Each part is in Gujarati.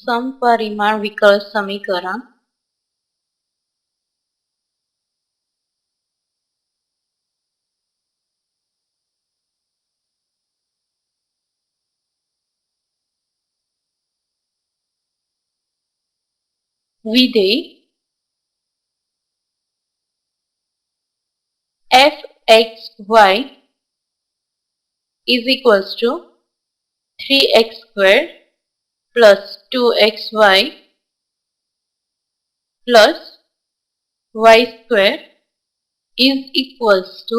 સમપરિમાણ વિકલ સમીકરણ વિધેય f x y is equals to 3x squared plus two x y plus y square is equals to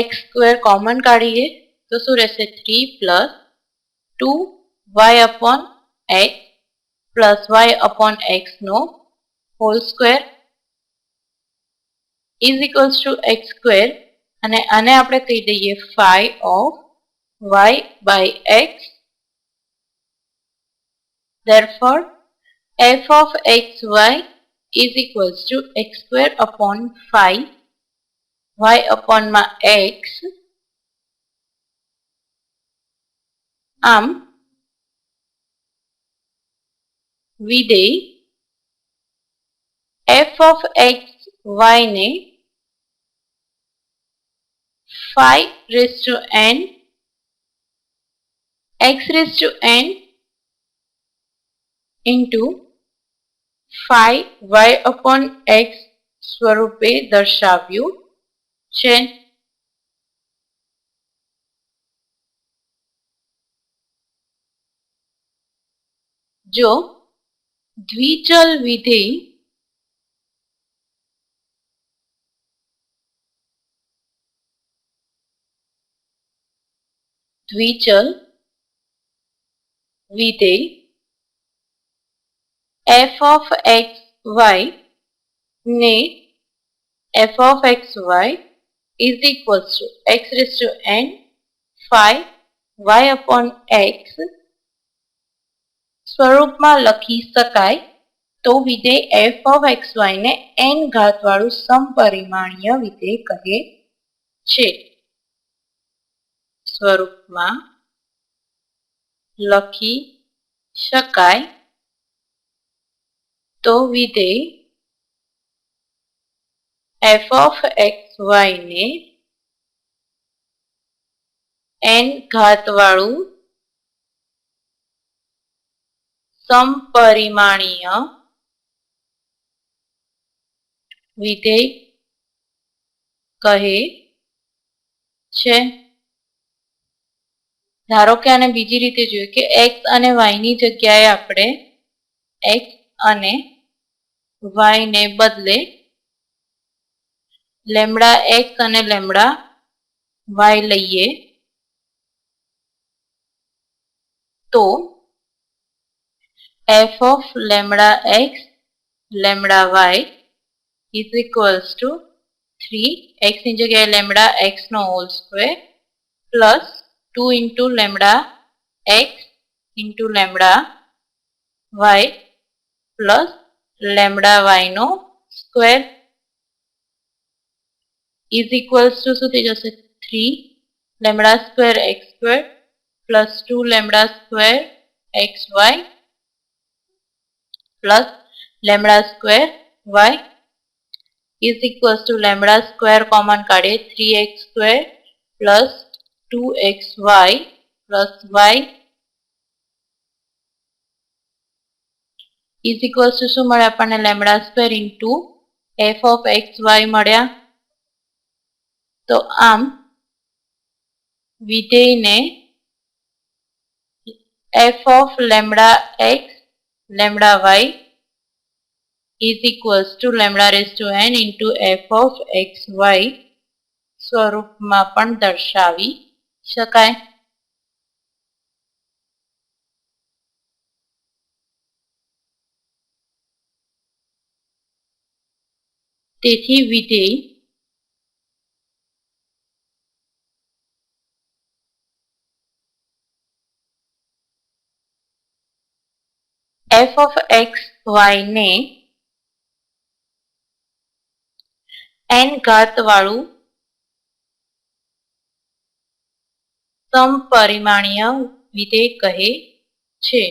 x square common કાઢીએ તો શું રહેશે three plus two y upon x plus y upon નો whole square is equals to x square અને આને આપણે કહી દઈએ phi of y by x Therefore, f of xy is equals to x square upon phi y upon my x am um, વિધેય f of x y ને phi raised to n x raised to n into five y upon x સ્વરૂપે દર્શાવ્યું છે જો દ્વિચલ વિધેય દ્વિચલ વિધેય એફ ઓફ એક્સ વાય ને f of x y is equals to x raised to n phi y upon x સ્વરૂપમાં લખી શકાય તો વિધેય એફ ઓફ એક્સ વાયને એન ઘાતવાળું સમપરિમાણીય વિધેય કહે છે સ્વરૂપમાં લખી શકાય તો વિધેય એફ ઓફ એક્સ વાય ને એન ઘાતવાળું સમપરિમાણીય વિધેય કહે છે ધારો કે આને બીજી રીતે જોઈએ કે એક્સ અને વાયની જગ્યાએ આપણે એક્સ અને वाई ने बदले लैमड़ा एक्स लैमड़ा वाय लीए तो f of lambda x lambda y is equals to three x की जगह लैमड़ा एक्स नो whole square plus two into lambda x into lambda y plus lambda y નો સ્ક્વેર ઇઝ ઇક્વલ્સ ટુ શું થઈ જશે three lambda square x square plus two lambda square x y plus lambda square y is equals to lambda square common કાઢીએ three x square plus two x y plus y is equals to શું મળે આપણને lambda square into f of x y મળ્યા તો આમ વિધેયને f of lambda x lambda y is equals to lambda raise to n into f of x y સ્વરૂપમાં પણ દર્શાવી શકાય તેથી વિધેય એફ ઓફ એક્સ વાય ને એન ઘાત વાળું સમપરિમાણીય વિધેય કહે છે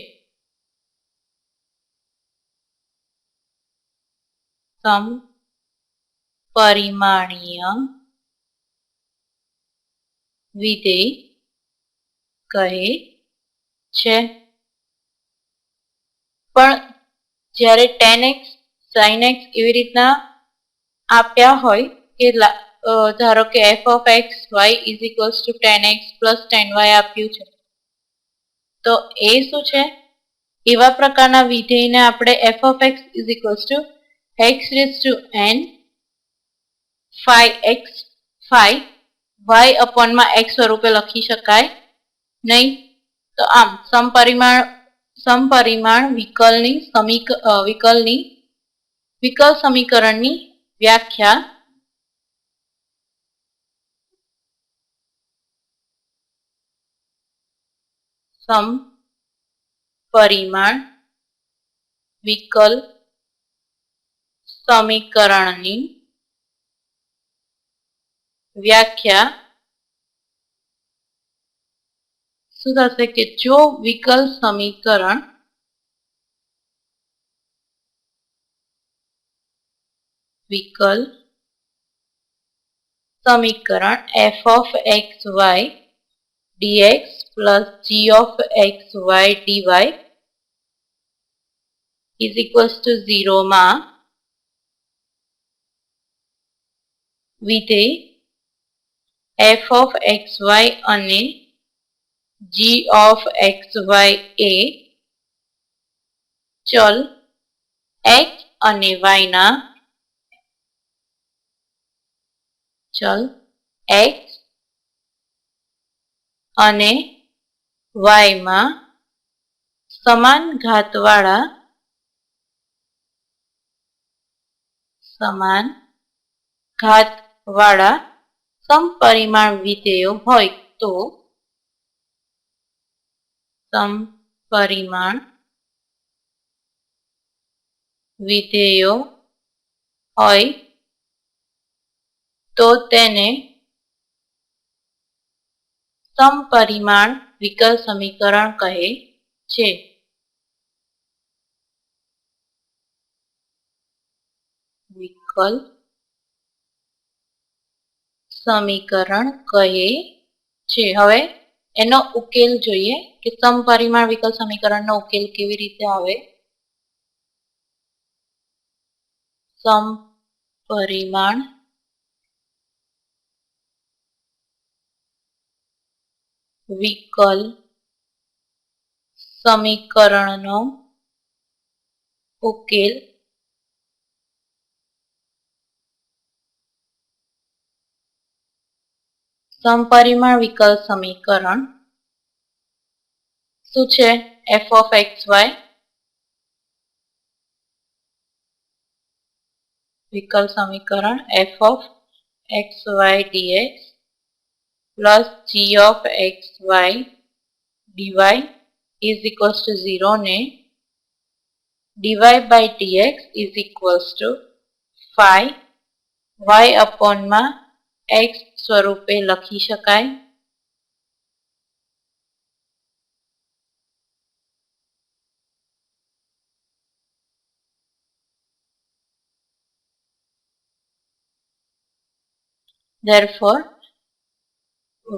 સમ પરિમાણીય વિધેય કહે છે પણ જ્યારે ટેન એક્સ સાઇન એક્સ એવી રીતના આપ્યા હોય કે ધારો કે f of x y is equals to ten x plus ten y આપ્યું છે તો એ શું છે એવા પ્રકારના વિધેયને આપણે f of x is equals to x raise to n phi x phi y અપોનમાં એક્સ સ્વરૂપે લખી શકાય નહીં તો આમ સમપરિમાણ સમપરિમાણ વિકલની સમીક વિકલની વિકલ સમીકરણની વ્યાખ્યા સમ પરિમાણ વિકલ સમીકરણની व्याख्या जो विकल समीकरण विकल समीकरण f of x y dx plus g of x y dy is equals to zero मा विधेय એફ ઓફ એક્સ વાય અને જી ઓફ એક્સ વાય એ ચલ એક્સ અને વાયના ચલ એક્સ અને વાયમાં સમાન ઘાતવાળા સમાન ઘાતવાળા સમપરિમાણ વિધેયો હોય તો સમપરિમાણ વિધેયો હોય તો તેને સમપરિમાણ વિકલ સમીકરણ કહે છે વિકલ્પ સમીકરણ કહે છે હવે એનો ઉકેલ જોઈએ કે સમપરિમાણ વિકલ સમીકરણનો ઉકેલ કેવી રીતે આવે સમપરિમાણ વિકલ સમીકરણનો ઉકેલ સમપરિમાણ વિકલ સમીકરણ શું છે એફ ઓફ એક્સ વાય વિકલ સમીકરણ f of x y dx plus g of x y dy is equals to zero ને dy by dx is equals to phi y અપોનમાં एक्स स्वरूप लखी शक therefore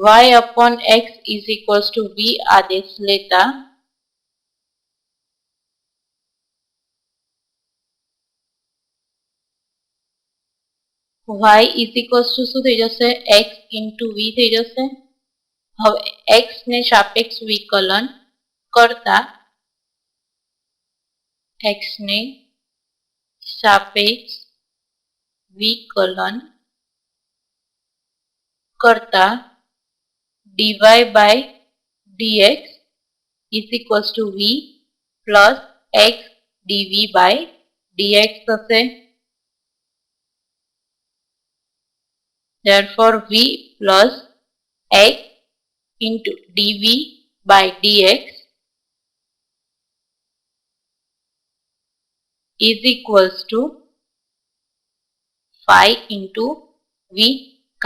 y upon x is equals to v आदेश लेता વાય ઇઝ ઇક્વલ્સ ટુ શું થઈ જશે એક્સ ઇન્ટુ વી થઈ જશે હવે એક્સને સાપેક્ષ વિકલન કરતા એક્સને સાપેક્ષ વિકલન કરતા dy by dx is equals to v plus x dv by dx થશે Therefore, V plus x into dV by dx is equals to phi into V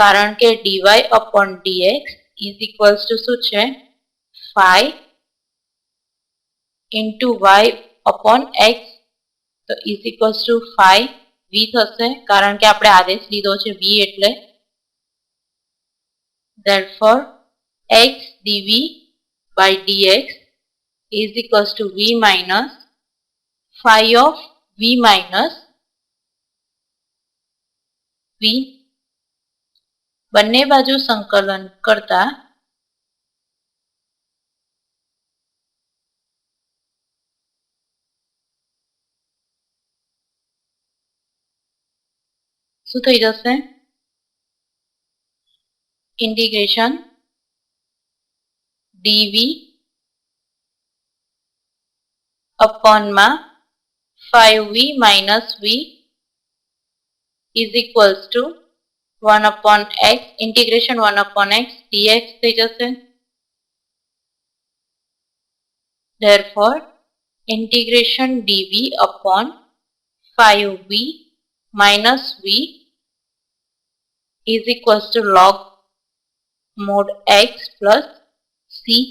कारण के dy upon dx is equals to શું છે phi into y upon x तो is equals to phi v થશે કારણ કે આપણે આદેશ લીધો છે v એટલે Therefore, x dv by dx is equals to v minus phi of v minus v બંને બાજુ संकलन करता શું થઈ જશે integration dv upon ma 5v minus v is equals to 1 upon x integration 1 upon x dx হয়ে therefore integration dv upon 5v minus v is equals to log mod x plus c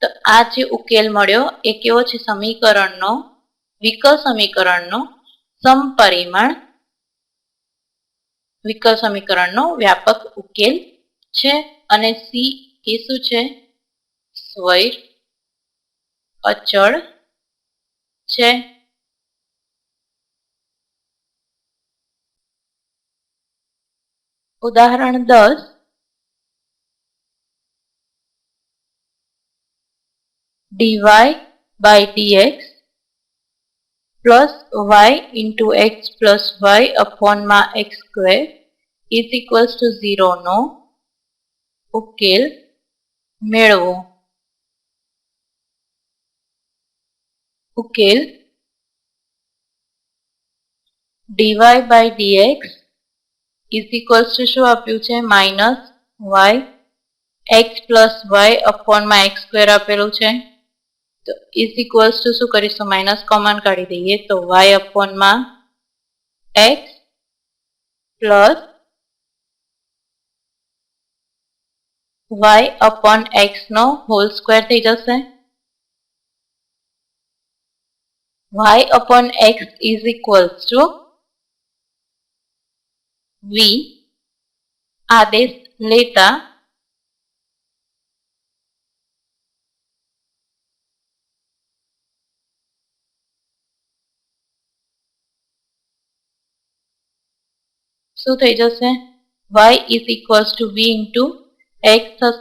તો આ જે ઉકેલ મળ્યો એ કેવો છે સમીકરણનો વિકલ સમીકરણનો સમપરિમાણ વિકલ સમીકરણનો વ્યાપક ઉકેલ છે અને સી એ શું છે સ્વૈર અચળ છે ઉદાહરણ દસ dy by dx plus y into x plus y upon માં x square is equals to 0 નો ઉકેલ મેળવો ઉકેલ dy by dx is equals to શું આપ્યું છે minus y x plus y અપોનમાં એક્સ સ્ક્વેર આપેલું છે तो इज इक्वल्स टू शू करीश माइनस कॉमन काढ़ी दी तो वाई अपॉन में एक्स प्लस होल स्क्वेर थी जैसे y upon x is equals to v आदेश लेता શું થઈ જશે y is equals to v into x થશે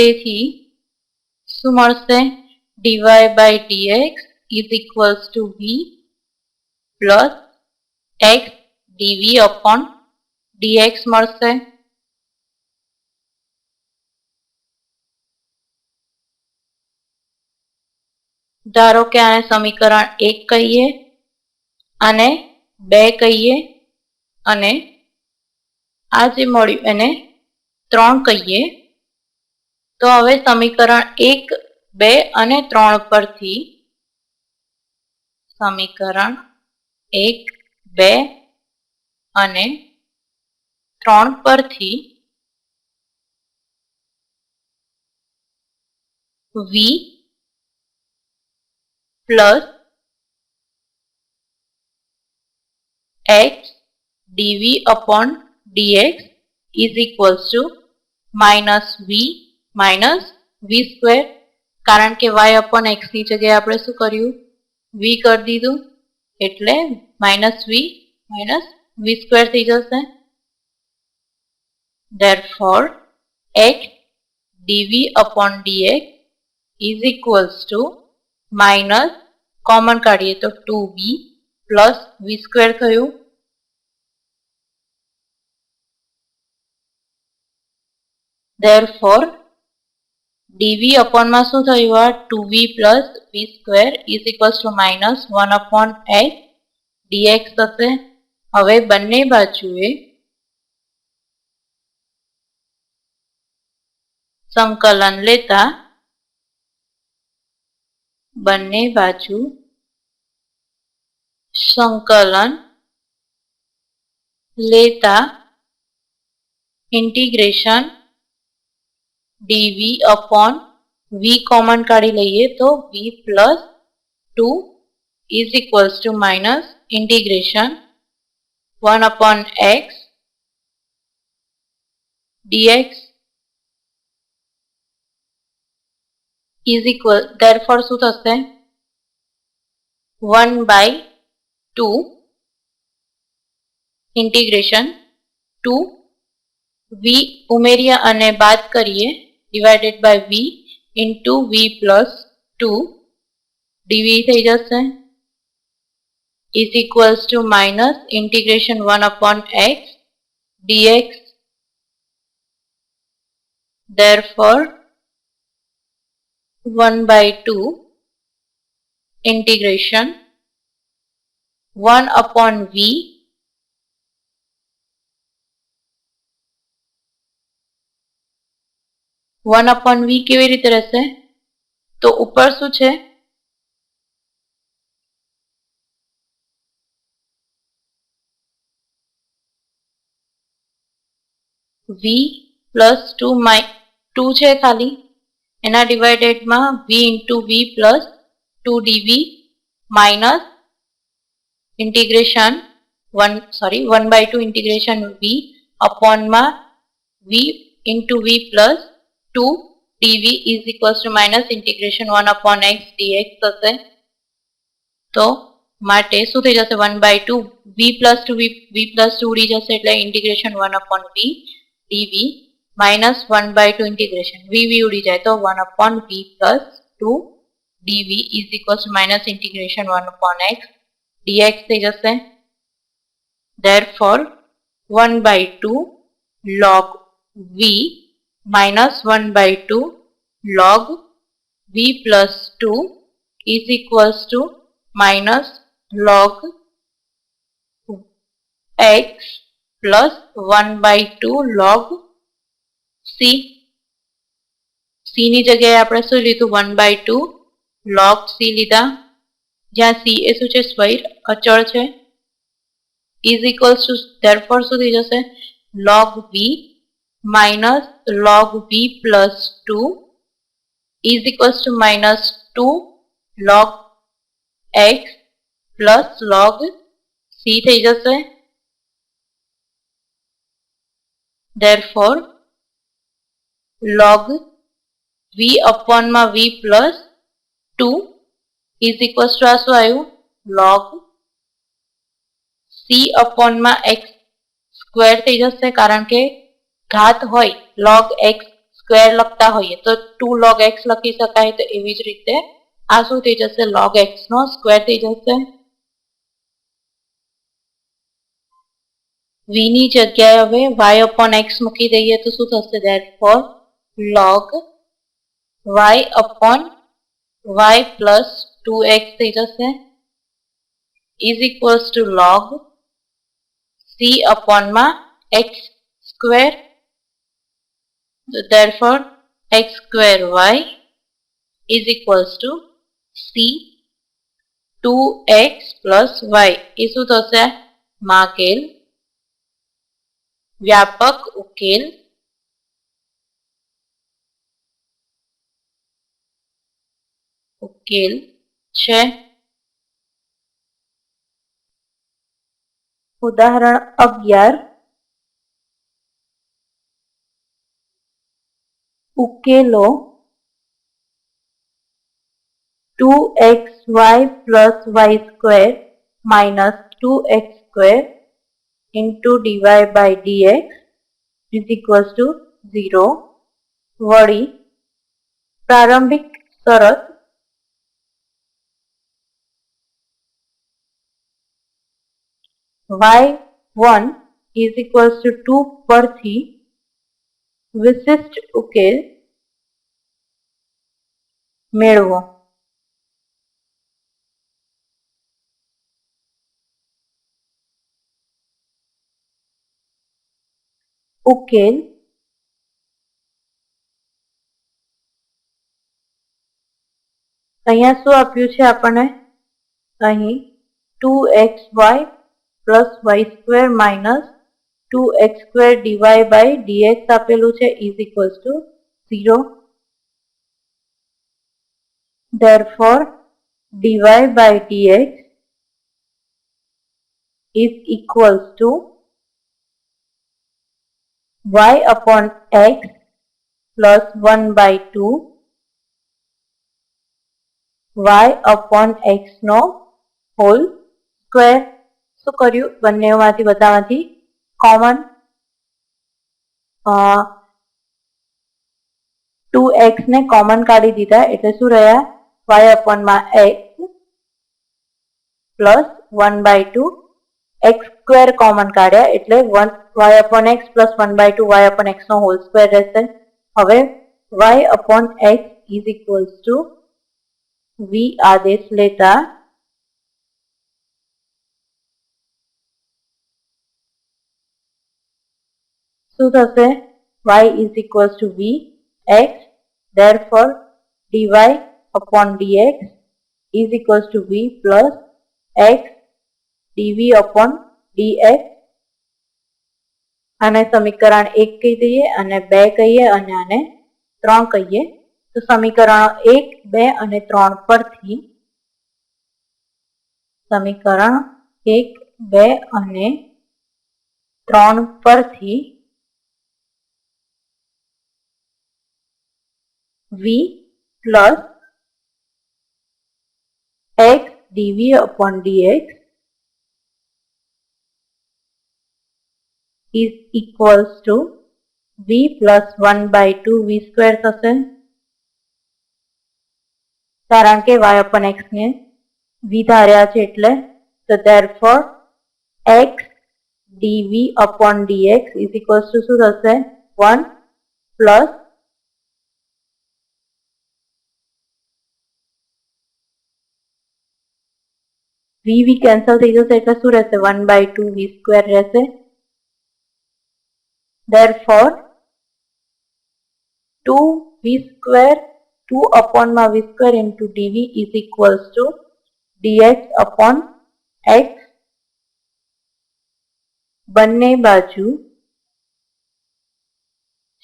તેથી શું મળશે dy by dx is equals to v plus x dv upon dx મળશે ધારો કે આને સમીકરણ એક કહીએ અને બે કહીએ અને આ જે મળ્યું એને ત્રણ કહીએ તો હવે સમીકરણ એક બે અને ત્રણ પરથી સમીકરણ એક બે અને ત્રણ પરથી v plus x dv upon dx is equals to minus v minus v square કારણ કે y upon x ની જગ્યાએ આપણે શું કર્યું v કરી દીધું એટલે minus v minus v square થઈ જશે therefore x dv upon dx is equals to minus common કાઢીએ તો 2b પ્લસ વી સ્ક્વેર થયું therefore dv upon માં શું થયું આ 2v plus v square is equals to minus 1 upon x dx થશે હવે બંને બાજુએ સંકલન લેતા બંને બાજુ संकलन लेता integration dv upon v common काढ़ी लीए तो v plus two is equals to minus integration one upon x dx is equal therefore शू थे one by two integration two v उमेरिया बात करिए divided by v into v plus two dv थी जैसे is equals to minus integration one upon x dx therefore one by two integration 1 upon V one upon વી કેવી રીતે રહેશે તો ઉપર શું છે વી પ્લસ ટુ માઇ ટુ છે ખાલી એના ડિવાઇડેડમાં v into v plus two dv minus integration 1 sorry 1 by 2 integration v upon ma v into v plus 2 dv is equals to minus integration 1 upon x dx થશે તો માટે શું થઈ જશે 1 by 2 v plus 2 v plus 2 ઉડી જશે એટલે integration 1 upon v dv minus 1 by 2 integration v v ઉડી જાય તો 1 upon v plus 2 dv is equals to minus integration 1 upon x dx ತೆಗತ್ತೆ therefore one by two log v minus 1 by 2 log v plus 2 is equals to minus log x plus 1 by 2 log c c नी जगह आपने આપણે શું तो 1 by 2 log c લીધા જ્યાં સી એ શું છે સ્વૈર અચળ છે ઇઝ ઇક્વલ્સ ટુ ધેરફોર શું થઈ જશે log v minus log v plus two is equals to minus two log x plus log c થઈ જશે therefore log v upon ma v plus 2 is equal to आसो आयु लॉग सी अपॉन में एक्स स्क्वेर थी जैसे कारण के घात होग एक्स स्क्वेर लगता हो तो टू लॉग एक्स लखी सकता है तो एवज रीते आ शू थी जैसे लॉग एक्स नो स्क्वेर थी जैसे वी जगह हम वाय अपॉन एक्स मूकी दी है तो शू therefore log y upon y plus two x इधर से is equals to log c upon मा x square therefore x square y is equals to c 2x plus y इस उधर से माकेल व्यापक उकेल उकेल છે ઉદાહરણ અગિયાર ઉકેલો two x y plus y square minus two x square into dy by dx is equals to zero વળી પ્રારંભિક શરત y one is equals to two પરથી વિશિષ્ટ ઉકેલ મેળવો ઉકેલ અહીંયા શું આપ્યું છે આપણને અહીં two x y Plus y square minus 2x square dy by dx dx આપેલું છે is equals to 0 therefore dy by dx is equals to y upon x plus 1 by 2 y upon x no whole square શું કર્યું બંનેમાંથી બધામાંથી કોમન ટુ એક્સ ને કોમન કાઢી દીધા એટલે શું રહ્યા વાય અપોનમાં x plus one by two x square common કાઢ્યા એટલે one y upon x plus one by two y upon એક્સનો હોલ સ્ક્વેર રહેશે હવે y upon x is equals to v આદેશ લેતા શું થશે y is equals to v x therefore dy upon dx is equals to v plus x dv upon dx આને સમીકરણ એક કહી દઈએ અને બે કહીએ અને આને ત્રણ કહીએ તો સમીકરણ એક બે અને ત્રણ પરથી સમીકરણ એક બે અને ત્રણ પરથી v plus x dv upon dx is equals to v plus 1 by 2 v square થશે કારણ કે y upon x ને v ધાર્યા છે એટલે so therefore x dv upon dx is equals to શું થશે 1 plus વી વી કેન્સલ થઈ જશે એટલે શું રહેશે one by two v square રહેશે therefore two v square two અપોનમાં v square into dv is equals to dx upon x બંને બાજુ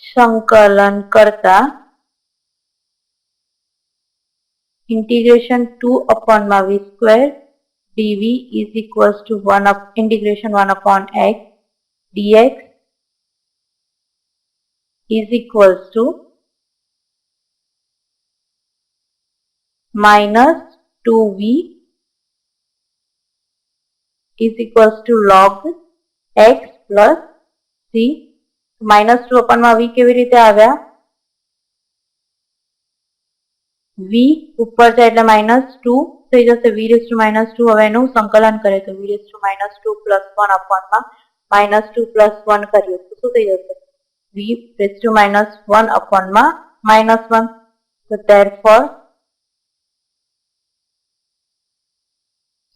સંકલન કરતા integration 2 upon mavi square dv is equals to 1 of integration 1 upon x dx is equals to minus 2v is equals to log x plus c minus 2 upon v v केवी रीते आया વી ઉપર છે એટલે માઇનસ ટુ થઈ જશે v raise to minus two હવે એનું સંકલન કરે તો v raise to minus two plus one અપોનમાં કરીએ તો શું થઈ જશે વી રેસ ટુ તો તેર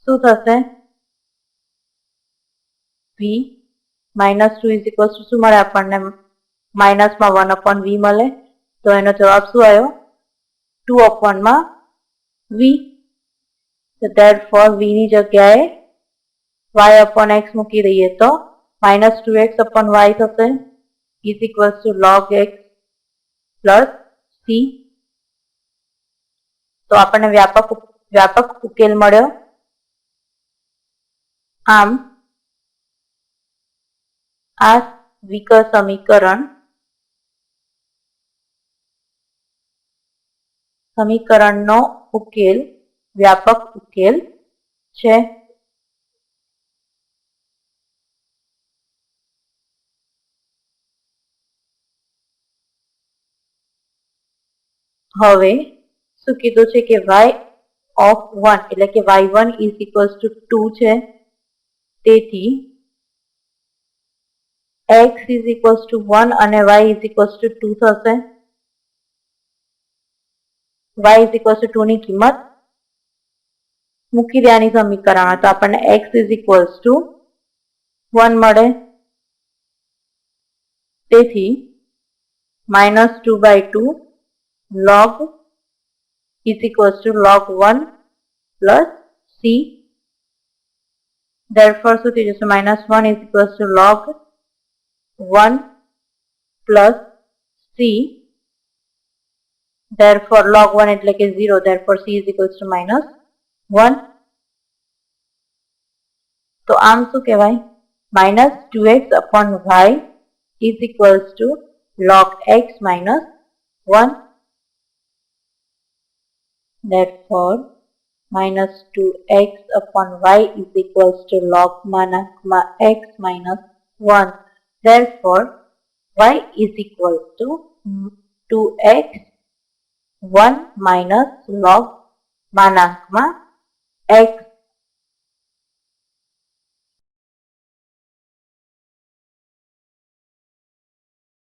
શું થશે v minus two is equals શું મળે આપણને માઇનસમાં વન અપોન વી મળે તો એનો જવાબ શું આવ્યો ટુ અપોનમાં વી તો ધેટ ફોર વીની જગ્યાએ વાય અપોન એક્સ મૂકી દઈએ તો minus two x upon y થશે is equals to log x plus c તો આપણને વ્યાપક વ્યાપક ઉકેલ મળ્યો આમ આ વિકર સમીકરણ સમીકરણનો ઉકેલ વ્યાપક ઉકેલ છે હવે શું કીધું છે કે વાય ઓફ વન એટલે કે y one is equals to two two તેથી x is equals to one અને y is equals to two two y is to two नी किमत मुकी दी समीकरण तो अपन x is equals to one मे minus two by two log is equals to log one plus c therefore शू थे minus one is equal to log one plus c therefore log 1 એટલે કે 0 therefore c is equals to minus 1 તો આમ શું કહેવાય minus 2x upon y is equals to log x minus 1 therefore minus 2x upon y is equals to log mana x minus 1 therefore y is equals to 2x one minus log માનાંકમાં એક્સ